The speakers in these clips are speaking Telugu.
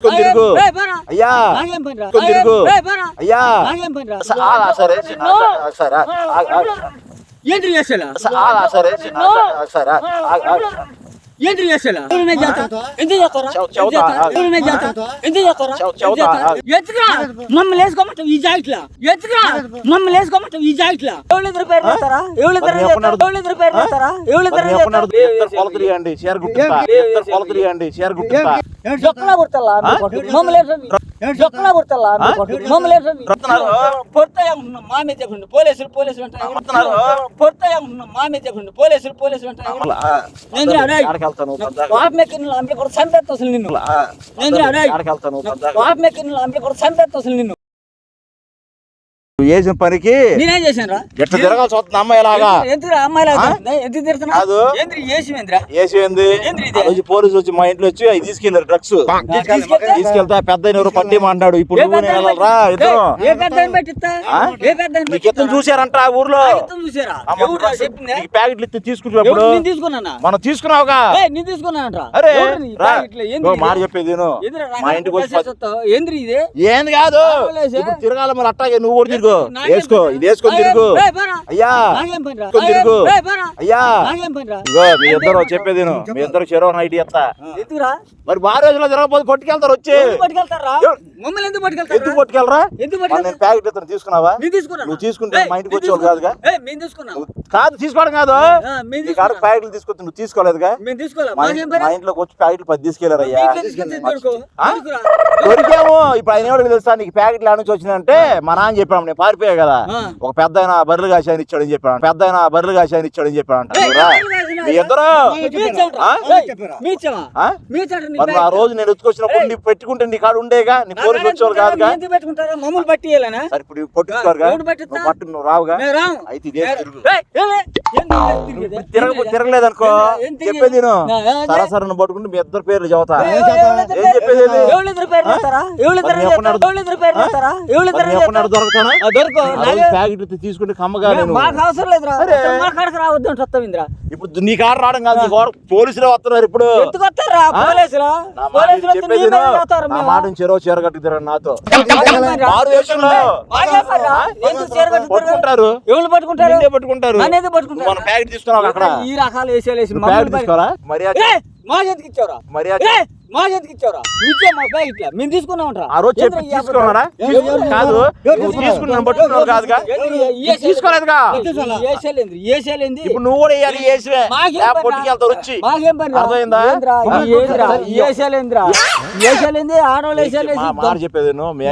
తిరుగు. అయ్యా. తిరుగు. అయ్యా. సరే సరే ఏంటి చేసేలా? స- ఆ, ఆ, సరే సరే ఏంటి చేసేలా ఎందుకు చేస్తారా ఎందుకు చేస్తారా చెవ్- చెవుతా. ఎత్తుగా మమ్మల్ని వేసుకోమంటావు ఈ జాయిట్లా ఎత్తుగా మమ్మల్ని వేసుకోమంటావు ఈ జాయిట్లా ఎవరిద్దరు పేరు చేస్తారా ఎవరిద్దరు ఎవరిద్దరు పేరు చేస్తారా ఎవరిద్దరు ఇద్దరు కొలతలు ఇవ్వండి షేర్ ఇద్దరు కొలతలు ఇవ్వండి షేర్ కొడతల్లా మమ్మల్ని వేసండి జొక్కలా కొడతల్లా మమ్మల్ని వేసండి రత్నాలు. పొడతాయి అనుకున్నాం మా మీద చెప్పండి. పోలీసులు పోలీసులు అంటారు. పొడతాయి చెప్పండి. పోలీసులు పోలీసులు అంటారు. మెక్కిన అంబి కూడా చంపేస్తా అసలు నిన్ను. పాప మెక్కిన అంబి కూడా అసలు నిన్ను. వేసిన పనికి నేనేం చేశాను రా ఎట్లా తిరగాల్సి వస్తుంది అమ్మాయి లాగా ఎందుకు కాదు. ఏంద్రి ఏసిమేంద్రా? ఆ రోజు పోలీసులు వచ్చి మా ఇంట్లో వచ్చి అవి తీసుకెళ్ళారు డ్రగ్స్. తీసుకెళ్తే? పెద్ద ఎవరు పట్టి అంటాడు ఇప్పుడు నువ్వు నేను వెళ్ళాలరా ఇద్దరు. ఏ పెద్ద ఆయన పెట్టిస్తా ఆ? ఏ పెద్ద ఆయన నీకు పెట్టిస్తా? ఎత్తున చూసారంట ఆ ఊర్లో? చూసారా? నీకు ప్యాకెట్లు ఇస్తే తీసుకుంటున్నప్పుడు నేను తీసుకున్నానా? మనం తీసుకున్నావుగా? ఏయ్, నేను తీసుకున్నానంట అరే? మాట చెప్పేది. ఏందిరా మా ఇంటికి వచ్చి? ఏంద్రి ఇది? ఏంది కాదు? తిరగాల మరి అట్టాగే. నువ్వు కూడా వేసుకో పనిరా? ఇది వేసుకొని తిరుగు ఏయ్, పోరా. అయ్యా తిరుగు ఏయ్, ఏయ్, పోరా. అయ్యా? ఇగో మీ ఇద్దరు చెప్పేది. మీ ఇద్దరు చెరో నైట్ ఎత్తా? మరి బాగా రోజుల్లో తిరగకపోతే కొట్టుకెళ్తారు వచ్చి ఎందుకు పట్టుకెళ్తారా? పట్టుకెళ్తారా? మరి నేను పట్టుకెళ్తారా? ప్యాకెట్ ఇతను తీసుకున్నావా? నువ్వు తీసుకుంటే మా ఇంటికి వచ్చేవాళ్ళు కాదుగా కాదు తీసుకోవడం కాదు నీ కాడ. ప్యాకెట్లు తీసుకొచ్చి నువ్వు తీసుకోలేదుగా. మా? మా ఇంట్లోకి వచ్చి ప్యాకెట్లు పది. ఆ? దొరుకురా. దొరికాము ఇప్పుడు ఆయన ఎవరికి తెలుసా నీకు ప్యాకెట్లు ఆడ నుంచి వచ్చినంటే మా నాన్న చెప్పాడు పారిపోయా కదా. ఒక పెద్ద ఆయన బర్రెలు కాశాయని ఇచ్చాడని చెప్పాడు పెద్ద ఆయన బర్రెలు కాశాయని ఇచ్చాడని చెప్పాడు అంట ఆ? మరి? రోజు నేను ఎత్తుకొచ్చినప్పుడు నీ పెట్టుకుంటే నీ కాడ ఉండేగా? నీ కాడ వచ్చేవాళ్ళు? కాదుగా? పెట్టుకుంటారా? మమ్మల్ని? సరే ఇప్పుడు పట్టుకోరుగా పట్టు నువ్వు రావుగా. అయితే ఇదే తిరుగు. తిరగలేదనుకో? చెప్పేది పట్టుకుంటే మీ ఇద్దరు పేర్లు చదువుతా. ఏం చెప్పేది? దొరకతానా? ప్యాకెట్ తీసుకుంటే కమ్మగా నేను మాకు అవసరం లేదురా అరే. అసలు మా కాడకు రావద్దు ఇప్పుడు నీ కాడ రావడం కాదు పోలీసులే వస్తున్నారు ఇప్పుడు. మాట చెరో చీర కట్టి తిరగండి నాతో? పట్టుకుంటారు. ఎవరు పట్టుకుంటారు? పట్టుకుంటారు. అనేది పట్టుకుంటారు మన ప్యాకెట్ తీసుకున్నావు అక్కడ. ఈ రకాలు మర్యాద. మర్యాద. మా చేతికి ఇచ్చావురా. ఇచ్చే మా బ్యాగ్ ఇట్లా. మేము తీసుకున్నామంటారా ఆ రోజు చెప్పి కాదు. పట్టుకున్నావు కాదుగా? తీసుకోలేదుగా? ఏసేలేంది ఏసేలేంది ఇప్పుడు నువ్వు కూడా వేయాలి వచ్చి మాకేం పని అర్థమైందా? ఏసేలేంద్రా ఏసేలేంది ఆడవాళ్ళు ఏసేలేసి మాట చెప్పేది నువ్వు మీ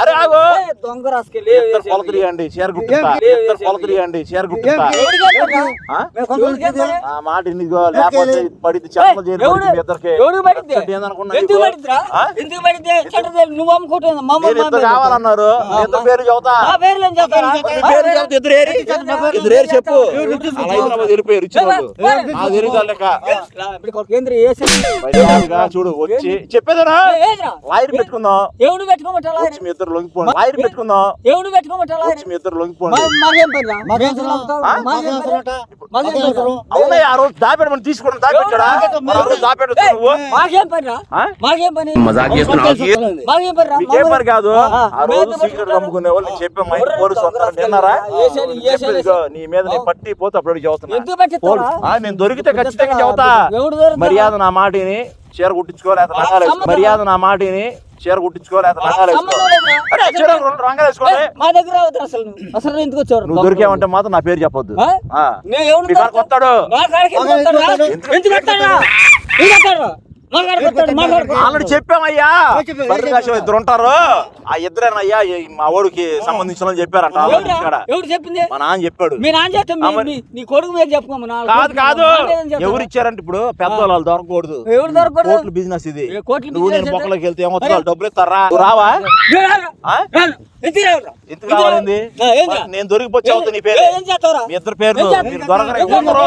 అరే ఆగు. దొంగ రాసుకెళ్ళి ఇద్దరు కొలతలు ఇవ్వండి చీర గుట్టుతా ఇద్దరు కొలతలు ఇవ్వండి చీర గుట్టుతా మాట లేకపోతే పడితే చెప్పలు పడితే మీ ఇద్దరికి. ఎందుకు? ఎందుకు నువ్వు అమ్ముకుంటుంది కావాలన్నారు. ఇద్దరు పేరు చెబుతా. ఆ పేర్లు ఏం చెప్తారా? మీ పేరు చెబుతా. ఇద్దరు ఏరి ఇద్దరు ఏరి చెప్పు. హైదరాబాద్ వెళ్ళిపోయారు తెలియదు లెక్క చూడు. వచ్చి. ఏదిరా? లాయర్ పెట్టుకుందాం. ఎవడు పెట్టుకోమంటారా వచ్చి మీ ఇద్దరు లొంగిపోండి. లాయర్ పెట్టుకుందాం. ఎవడు పెట్టుకోమంటారా వచ్చి మీ ఇద్దరు లొంగిపోండి. మా- మాకేం పనిరా? మాకేం అవసరం? ఆ? పని? మాకేం రోజు దాపెట్టమని తీసుకోవడం దాపెట్టాడా? దాపెట్టచ్చు నువ్వు? మాకేం పని? కాదు? ఆ, ఆ రోజు మేము సీక్రెట్ అమ్ముకునే వాళ్ళు చెప్పే పోలీసు వస్తారని విన్నారా నీ మీద నేను పట్టి పోతే అప్పుడు చదువుతున్నా నేను దొరికితే ఖచ్చితంగా చదువుతా దొరుకుతారా? మర్యాద నా మాటిని చీర వేసుకో. మర్యాద నా మాటిని చీర ఏ, మా దగ్గర రావద్దు అసలు నువ్వు. అసలు నువ్వు ఎందుకు వచ్చావు? నువ్వు దొరికావంటే మాత్రం నా పేరు చెప్పొద్దు. నేను వస్తాడు. ఆల్రెడీ చెప్పామయ్యా. బర్రె కాసిన ఇద్దరు ఉంటారు ఆ ఇద్దరేనయ్యా మా ఓడికి సంబంధించిన చెప్పారంట ఎవడు చెప్పింది? మా నాన్న చెప్పాడు. మీ నాన్న నీ కొడుకు మీద చెప్పుకోము నా కాదు కాదు? ఎవరు ఇచ్చారంటే ఇప్పుడు పెద్దవాళ్ళు వాళ్ళు దొరకకూడదు. ఎవడు దొరకకూడదు? కోట్లు బిజినెస్ ఇది. నువ్వు నేను బొక్కలోకి వెళ్తే? ఏమవుతుంది? డబ్బులు ఇస్తారా రావా? ఏం చేయ- నేను దొరికిపోతే అవుతుంది నీ పేరు? మీ ఇద్దరు? మీరు దొరకరు?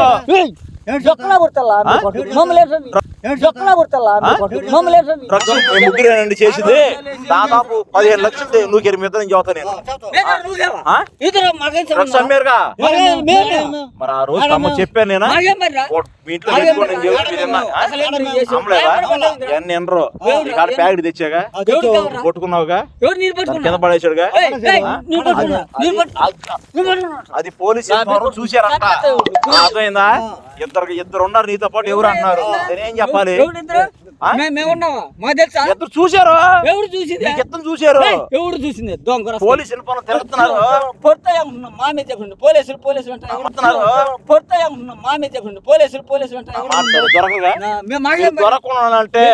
ఆ? మమ్మల్ని ముగ్గురేనండి చేసింది. దాదాపు పదిహేను లక్షలు మీద నేను చదువుతా నేను. మరి ఆ? రోజు అమ్మ చెప్పాను నేను? మీ ఇంట్లో ఎనరు ఇక్కడ ప్యాకెట్ తెచ్చాగా? కొట్టుకున్నావుగా? కింద పడేసాడుగా? అది పోలీస్ ఆ, అర్థమైందా? ఇద్దరు ఇద్దరు ఉన్నారు నీతో పాటు ఎవరు అంటున్నారు? నేనేం చెప్పాలి ఎవరు ఇద్దరు? ఆ? మే- మేము ఉన్నావా మాకు తెలుసా? ఇద్దరు చూశారు? ఎవరు చూసింది? చూశారు? ఎవరు చూసింది? దొంగ తిరుగుతున్నారు పొడతాయి చెప్పండి. పోలీసులు. పొడతాయి చెప్పండి. పోలీసులు పోలీసులు దొరకగా? దొరకకుండా అంటే?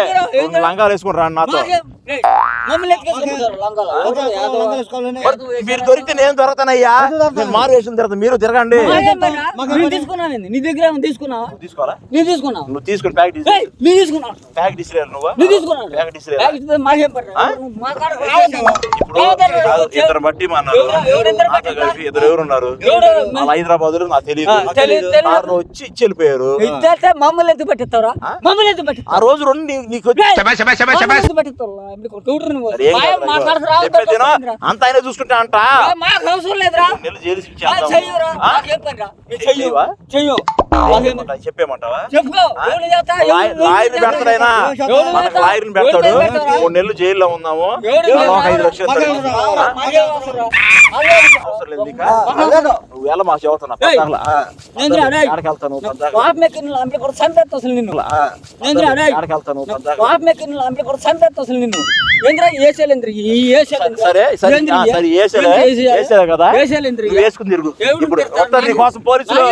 లంగాలు నాతో? మరి దొరికితే నేను దొరకతానయ్యా. నేను మారు వేసిన తర్వాత మీరు తిరగండి? నేను తీసుకున్నానండి నీ దగ్గర తీసుకున్నావా? తీసుకోవాలా నీ తీసుకున్నావు నువ్వు తీసుకుని తీసుకున్నావు ప్యాకెట్ ఇసిరేరు నువ్వు? నీ తీసుకున్నావు ప్యాకెట్ ఇసిరేరు బ్యాగ్ ఇస్తే మాకేం పని? ఇప్పుడు ఇద్దరు బట్టి అన్నారు. నాతో కలిపి ఇద్దరు ఎవరు ఉన్నారు? వాళ్ళ హైదరాబాద్లో నాకు తెలియదు వచ్చి ఇచ్చి వెళ్ళిపోయారు. మమ్మల్ని ఎందుకు పట్టిస్తారా ఆ? మమ్మల్ని ఎందుకు పట్టిస్తారా ఆ రోజు రెండు నీకు? అంత ఆయన చూసుకుంటా అంట. మాకు అవసరం లేదురా? చెప్పేమంటావా లాయర్ని పెడతాడు? మూడు నెలలు జైల్లో ఉన్నాము. ఐదు? లక్షలు చదువుతున్నా. ఆడకెళ్తాను అసలు నిన్ను. ఆడకెళ్తాను అసలు నిన్ను సరే సరే సరే కదా వేసుకుని తిరుగు ఇప్పుడు నీ కోసం పోలీసులు?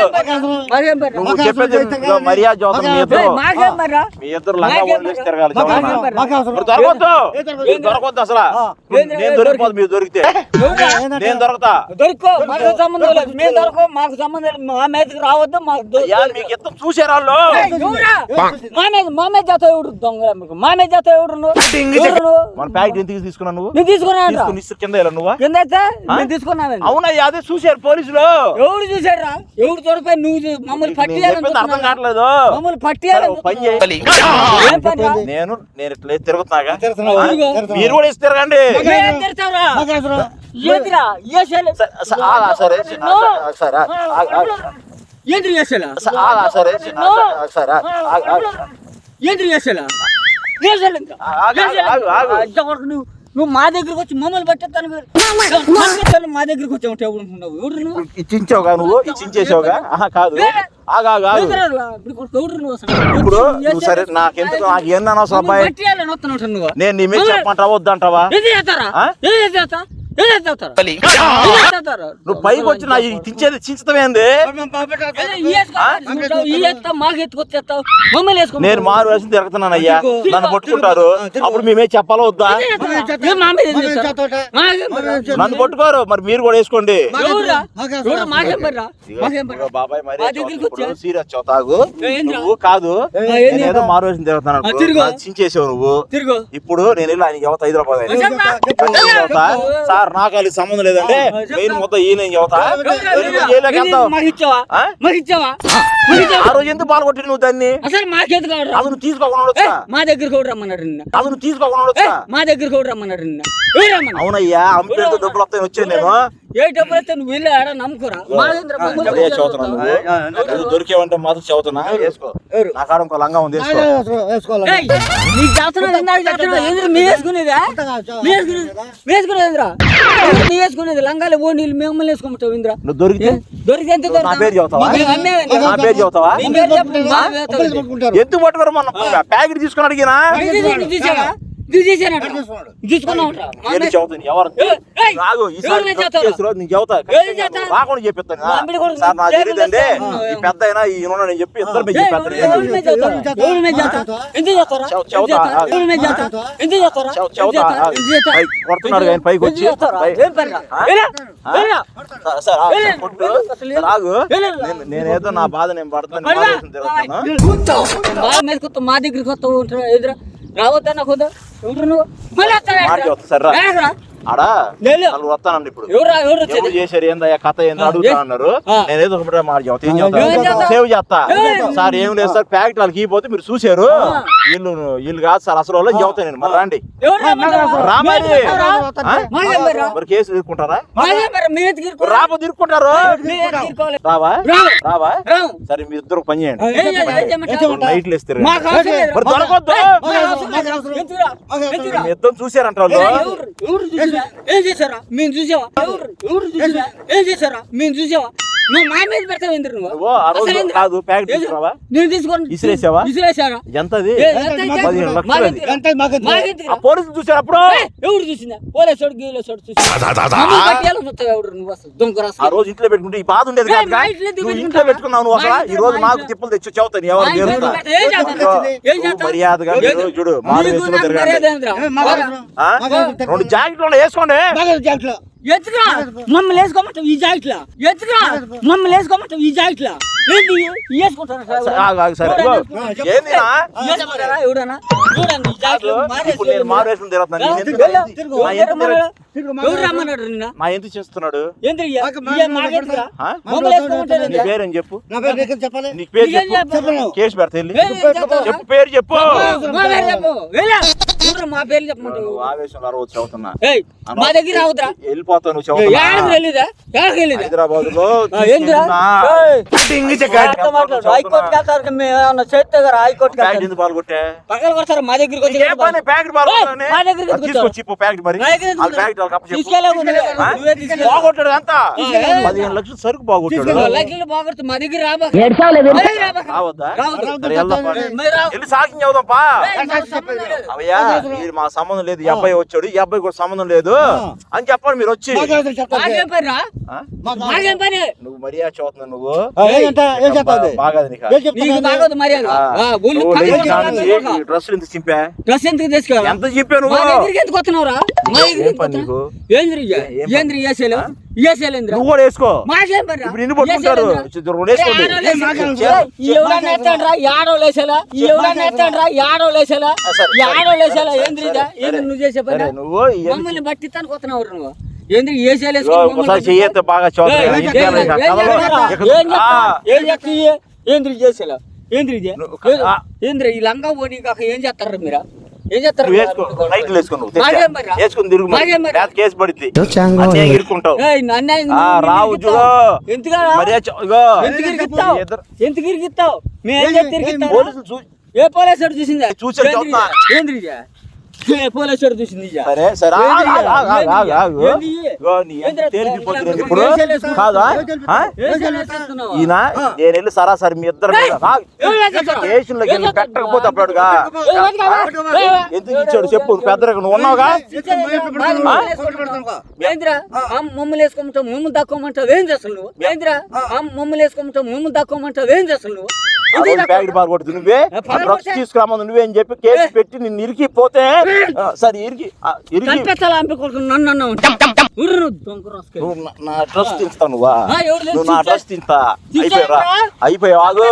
నువ్వు చెప్పేది మర్యాద మీ ఇద్దరు? మీ ఇద్దరు లంగా? తిరగాలి అసలు దొరికిపోదు మీరు దొరికితే? నేను దొరకతా. దొరుకో మాకు సంబంధం లేదు. మేము దొరకో మాకు సంబంధం లేదు. మా మీదకి రావద్దు మాకు మీకు ఎంత చూసారు వాళ్ళు? మా మీద మా మీద జాత ఎవడు దొంగ మీకు? మా మీద జాత ఎవడు? మన ప్యాకెట్ ఎందుకు తీసుకున్నావు నువ్వు? నువ్వు తీసుకున్నావు తీసుకుని ఇస్తే కింద నువ్వు? కింద అయితే నేను తీసుకున్నాను అవునయ్యా అదే చూసారు పోలీసులు. ఎవడు చూసాడురా ఎవడు చూడపోయి నువ్వు మమ్మల్ని నేను చెప్పింది అర్థం? కావట్లేదు. మమ్మల్ని ఓ పని? నేను నేను ఇట్లా తిరుగుతున్నాగా? తిరుగు. మీరు కూడా ఇస్తే ఏసేలే. సరే సరే, సరే. సరే, నువ్వు నువ్వు మా దగ్గరికి వచ్చి మమ్మల్ని పట్టేస్తాను మా దగ్గరికి వచ్చి నువ్వు? ఇచ్చించావుగా నువ్వు? ఇచ్చించేసావుగా కాదు. ఇప్పుడు నువ్వు సరే. నాకెందుకు నాకు మమ్మల్ని అబ్బాయి? నేను నీ మీద చెప్పమంటావా వద్దంటావా? నువ్వు పైకి వచ్చి నా తించేది చించుతామేంది నేను మారు వేసి తిరుగుతున్నాను అయ్యా నన్ను పట్టుకుంటారు. అప్పుడు మేమే చెప్పాలా వద్దా? నన్ను పట్టుకోరు. మరి మీరు కూడా వేసుకోండి. బాబాయ్ మరి? సీరియస్? నువ్వు కాదు. ఏంది? మారు వేసి తిరుగుతున్నాను చించేసావు నువ్వు. తిరుగు. ఇప్పుడు నేను వెళ్ళి ఆయన యువత హైదరాబాద్ ఆయన. సార్ నాకు వాళ్ళకి సంబంధం లేదంటే మెయిన్ మొత్తం ఈయన చెబుతా ఆ? రోజు ఎందుకు పాల్గొట్టి నువ్వు దాన్ని? అసలు మాకేది కావడం అది తీసుకోకుండా మా దగ్గర కూడా రమ్మన్నాడు నిన్న? అది తీసుకోకుండా మా దగ్గర కూడా రమ్మన్నాడు నిన్న? అవునయ్యా అమ్మపేరుతో డబ్బులు వస్తాయని వచ్చాను నేను. ఏ డబ్బులు అయితే నువ్వు వెళ్ళి ఆడ నమ్ముకోరా? దొరికేవంటే మాత్రం చదువుతున్నా నా కాడ ఇంకో లంగా ఉంది నీకు చేస్తున్నావు ఇందాక చేస్తున్నావు ఏంద్ర మీ వేసుకునేదా? మీ వేసుకునేది మీ వేసుకునేదిరా. మీ వేసుకునేది లంగాలు ఓ నీళ్ళు మిమ్మల్ని వేసుకుంటావు ఇంద్ర. నువ్వు దొరికితే? దొరికితే ఎంత. ఎందుకు పట్టుకోరు మొన్న? ప్యాకెట్ తీసుకుని అడిగినా? రాకుండా చెప్పిస్తాను. నా జైలు తెలియదండి వేస్తాను. ఈ పెద్ద అయినా ఈ ఉన్నాడు నేను చెప్పి ఇద్దరు ఆయన పైకి వచ్చి. నేనేదో నా బాధ నేను పడుతున్నాను మా దగ్గరికి వస్తావు ఉంటారా ఎదురా. రావద్దా నాకు వద్దా ఎవరు నువ్వు? మళ్ళీ ఆడ. నలుగురు వస్తానండి ఇప్పుడు ఎవరు చేశారు ఏందయ్యా కథ ఏందో అడుగుతా అన్నారు ఒకటి మాట? సేవ్ చేస్తా. సార్ ఏం లేదు సార్ ప్యాకెట్ వాళ్ళకి మీరు చూశారు వీళ్ళు వీళ్ళు కాదు సార్ అసలు వాళ్ళని చెబుతా నేను మరి రండి మరి. కేసు ఇరుక్కోవాలి? రాబో ఇరుక్కోవాలి? రావా రావు. సరే మీ ఇద్దరు పని చేయండి? నైట్లు. మరి దొరకొద్దు ఇద్దరు చూసారంట వాళ్ళు ఏయ్, ఎవరు? ఎవరు చూసారా? ఏం చేశారా మేము చూసావా ఎవరు ఎవరు చూసారా ఏం చేశారా మేము చూసావా నువ్వు మా మీద పెడతావు ఎందుకు నువ్వు అసలు ఎందుకు? కాదు ప్యాకెట్ ఏం తీసుకురావా నేను ఎంతది ఏ, ఎంత అయితే? పదిహేను లక్షలు అది. ఎందుకురా? ఆ పోలీసులు చూసారు అప్పుడు ఏయ్, ఎవరు చూసిందా పోలేసోడు గీలేసోడు చూసి మమ్మల్ని పట్టేయాలని చూస్తావు ఎవడు నువ్వు అసలు దొంగ ఆ రోజు ఇంట్లో పెట్టుకుంటే ఈ బాధ ఉండేది కాదు మా ఇంట్లో నువ్వు ఇంట్లో పెట్టుకుంటావా? పెట్టుకున్నావు నువ్వు అసలు మా ఈ ఇంట్లో, రోజు నాకు. తిప్పులు తెచ్చి చెబుతాను ఎవరు మా ఇంట్లో. పెట్టుకుంటా. ఏం నువ్వు? మర్యాదగా ఏం- మీరు చూడు మారు నీకు వేసుకుని నాకు తిరగండి మర్యాద ఏందిరా? ఆ? రెండు జాకెట్లు వేసుకోండి జాకెట్లా ఎత్తుగా మమ్మల్ని వేసుకోమంటావు ఈ జాకెట్లా వేసుకుంటారా ఎవడన్నా? చూడండి ఈ జాకెట్లు తిరుగుతున్నాను నేను ఎందుకు- చేస్తున్నాడు? మమ్మల్ని నీ పేరేం చెప్పు? చెప్పాలి? నీకు పేరు చెప్పు? కేసు పెడతా? చెప్పు. పేరు చెప్పు. మా పేర్లు చెప్పమంటావు ఆవేశంలో అరవచ్చు చదువుతున్నా. ఏయ్ మా దగ్గర రావద్దురా. వెళ్ళిపోతావు నువ్వు ఏడకి వెళ్ళిదా? హైదరాబాద్లో. హైకోర్టుకి వెళ్తారు మేము చేస్తే ప్యాకెట్ వెళ్తారు ఎందుకు పాల్గొట్టే? పక్కన కొడతారు? మా దగ్గరికి వచ్చి ఏ పని? ప్యాకెట్ పాల్గొట్టాలని? మా దగ్గరికి తీసుకొచ్చి ప్యాకెట్ మరి. ప్యాకెట్. బాగొట్టాడు అంతా. పదిహేను లక్షలు సరుకు బాగొట్టాడు. మా దగ్గర రాబా. రావద్దా. వెళ్ళి పా. అవయ్యా. మీరు మా సంబంధం లేదు ఈ అబ్బాయి వచ్చాడు ఈ అబ్బాయి కూడా సంబంధం లేదు అని చెప్పండి మీరు వచ్చి. నువ్వు మర్యాద చదువుతున్నావు నువ్వు. డ్రెస్సులు ఎంత చింపా? డ్రెస్ ఎందుకు తెచ్చుకోవాలి ఎంత చింపా నువ్వు? ఎందుకు వస్తున్నావురా? ఏం ఎందుకు పని? ఏంద్రి పని? ఏంద్రి నువ్వు కూడా వేసుకో. పని? ఇప్పుడు పట్టుకుంటారు. నువ్వు చేసే పని? నువ్వు మమ్మల్ని బట్టి తనకు వస్తున్నావు నువ్వు? బాగా చేసేలా? ఏంద్రి. ఏంద్రి ఈ లంగా ఓడి కాక ఏం చేస్తారు మీరు? నువ్వు వేసుకో నైట్లు వేసుకో నువ్వు? వేసుకుని తిరుగు మరి. మాకేం మరి? లేకపోతే కేసు ఆ, నువ్వు రావు ఎందుకు? ఎందుకు ఏం పోలీసుడు చూసిందా? చూసాడు పోలీసుడు చూసింది? సరే సరే? తేలిపోతుంది? ఇప్పుడు? కాదా? ఈయన నేను వెళ్ళి సరాసరి మీ ఇద్దరు? స్టేషన్లోకి వెళ్ళి పెట్టకపోతే అప్పుడుగా. ఎందుకు ఇచ్చాడు చెప్పు పెద్దరికి నువ్వు ఉన్నావుగా మమ్మల్ని వేసుకోమంటావు మమ్మల్ని దక్కోమంటావు ఏం చేస్తావు నువ్వు మమ్మల్ని వేసుకోమంటావు మమ్మల్ని దక్కోమంటావు ఏం చేస్తావు నువ్వు ఆ రోజు బ్యాగ్ బాగా కొడుతు. నువ్వే డ్రగ్స్. తీసుకురామని నువ్వే అని చెప్పి కేసు పెట్టి నిన్ను ఇరికి పోతే ఆ, సరే ఇరికి ఇరికి నా- డ్రెస్ తింటావు నువ్వా? నువ్వు నా డ్రెస్ తింటా అయిపోయారా. అయిపోయావు.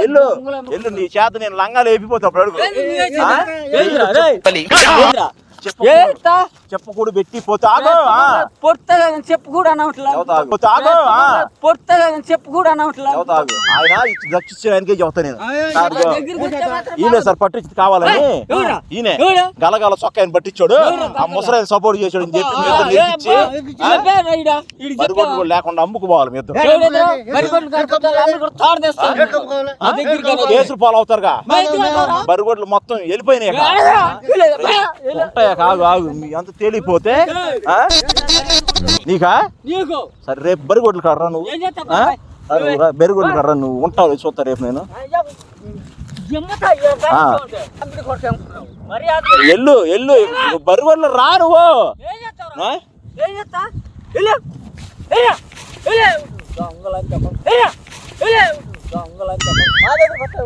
వెళ్ళు. వెళ్ళు నీ చేత నేను లంగాలు వేపిపోతా అప్పుడు అడుగు. చెప్పకూడు పెట్టి పోతే ఆగు ఆ. పొట్టగా చెప్పు కూడా అనవట్లా చెబుతా ఆగు. పోతే ఆగు ఆ. పొట్టగా చెప్పు కూడా ఆయన చెబుతా నేను సార్ ఈయనే కావాలని? ఈయనే? గలగల చొక్క ఆయన పట్టించాడు ఆ ముసరాయన సపోర్ట్ అని చెప్పి కూడా లేకుండా అమ్ముకుపోవాలి మీ ఇద్దరు కేసులు పాలు అవుతారుగా బరిగొడ్లు మొత్తం వెళ్ళిపోయినాయి ఉంటాయా కాదు ఆగు. అంత తేలిపోతే నీకా? సరే రేపు బరిగొడ్లు కర్రా నువ్వు. బెరిగొడ్లు కర్రా నువ్వు. ఉంటావు చూస్తా రేపు నేను. ఎల్లు ఎల్లు. బరిగొడ్లు రా నువ్వు.